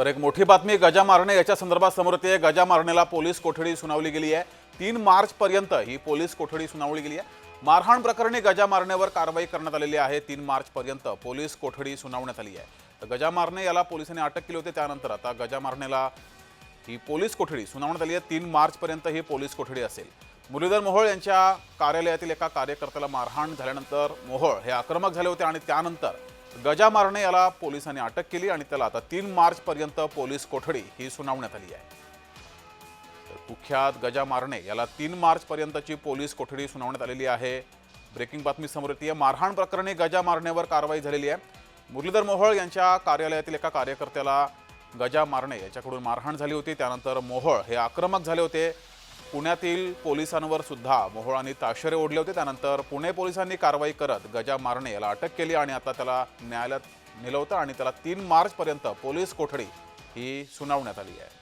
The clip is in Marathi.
तर एक मोठी बातमी गजा मारणे. याच्या संदर्भात समोर येते. गजा मारणेला पोलीस कोठडी सुनावली गेली आहे. तीन मार्च पर्यंत ही पोलीस कोठडी सुनावली गेली आहे. मारहाण प्रकरणी गजा मारणेवर कारवाई करण्यात आलेली आहे. तीन मार्च पर्यंत पोलीस कोठडी सुनावण्यात आली आहे. तर गजा मारणे याला पोलिसांनी अटक केली होती. त्यानंतर आता गजा मारणेला ही पोलीस कोठडी सुनावण्यात आली आहे. तीन मार्च पर्यंत ही पोलीस कोठडी असेल. मुरलीधर मोहोळ यांच्या कार्यालयातील एका कार्यकर्त्याला मारहाण झाल्यानंतर मोहोळ हे आक्रमक झाले होते आणि त्यानंतर गजा मारणे याला पोलिसांनी अटक केली आणि त्याला आता तीन मार्चपर्यंत पोलीस कोठडी ही सुनावण्यात आली आहे. तर कुख्यात गजा मारणे याला तीन मार्च पर्यंतची पोलीस कोठडी सुनावण्यात आलेली आहे. ब्रेकिंग बातमी समोर येते. मारहाण प्रकरणी गजा मारण्यावर कारवाई झालेली आहे. मुरलीधर मोहोळ यांच्या कार्यालयातील एका कार्यकर्त्याला गजा मारणे याच्याकडून मारहाण झाली होती. त्यानंतर मोहोळ हे आक्रमक झाले होते. पुण्यातील पोलिसांवर सुद्धा मोहोळांनी ताशेरे ओढले होते. त्यानंतर पुणे पोलिसांनी कारवाई करत गजा मारणे याला अटक केली आणि आता त्याला न्यायालयात नेलं होतं आणि त्याला तीन मार्चपर्यंत पोलीस कोठडी ही सुनावण्यात आली आहे.